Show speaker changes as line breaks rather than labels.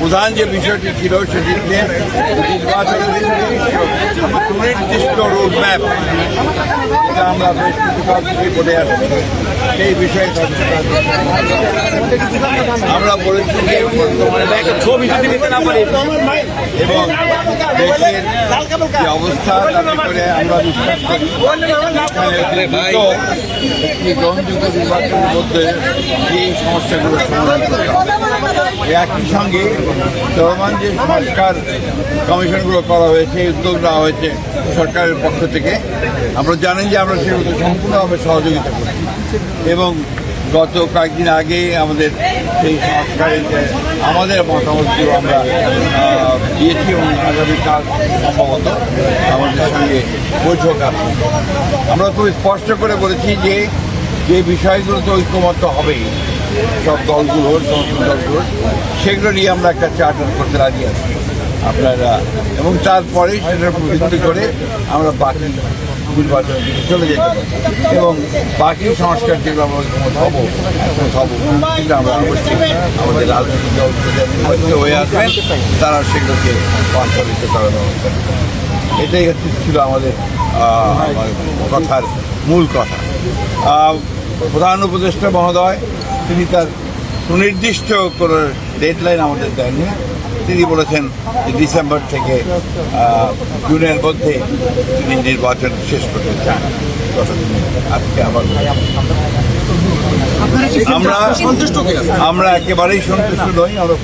প্রধান যে বিষয়টি ছিল সেটি হচ্ছে নির্বাচনের সুনির্দিষ্ট রোড ম্যাপ আমরা বেশ কিছু কাল থেকে বলে আসছি। সেই বিষয়ে আমরা বলেছি যে বর্তমানে এবং দেশের যে অবস্থা তাতে করে আমরা বিশ্বাস করি একটি গ্রহণযোগ্য নির্বাচনের মধ্যে এই সমস্যাগুলো সমাধান করতে হবে। একই সঙ্গে চলমান যে সংস্কার কমিশনগুলো করা হয়েছে উদ্যোগ নেওয়া হয়েছে সরকারের পক্ষ থেকে, আমরা জানেন যে আমরা সেগুলো সম্পূর্ণভাবে সহযোগিতা করছি। এবং গত কয়েকদিন আগে আমাদের সেই সংস্কারের আমাদের মতামতগুলো আমরা দিয়েছি এবং আগামীকাল সম্ভবত আমাদের সঙ্গে বৈঠক আছে। আমরা খুব স্পষ্ট করে বলেছি যে যে বিষয়গুলোতে ঐক্যমত্য হবেই। সব দলগুলোর সমস্ত দলগুলোর সেগুলো নিয়ে আমরা একটা চার্টার করতে রাজি আছি আপনারা। এবং তারপরে সেটার উপর করে আমরা বাকি চলে যেতে এবং বাকি সংস্কার যেগুলো আমরা হব, একমত হব আমরা অবশ্যই আমাদের রাজনৈতিক হয়ে আসবেন, তারা সেগুলোকে বাস্তবিত করার ব্যবস্থা এটাই হচ্ছে ছিল আমাদের কথার মূল কথা। প্রধান উপদেষ্টা মহোদয় তিনি তার সুনির্দিষ্ট কোনো ডেডলাইন আমাদের দেননি। তিনি বলেছেন ডিসেম্বর থেকে জুনের মধ্যে তিনি নির্বাচন শেষ করতে চান। আজকে আবার আমরা? আমরা একেবারেই সন্তুষ্ট নই। আমরা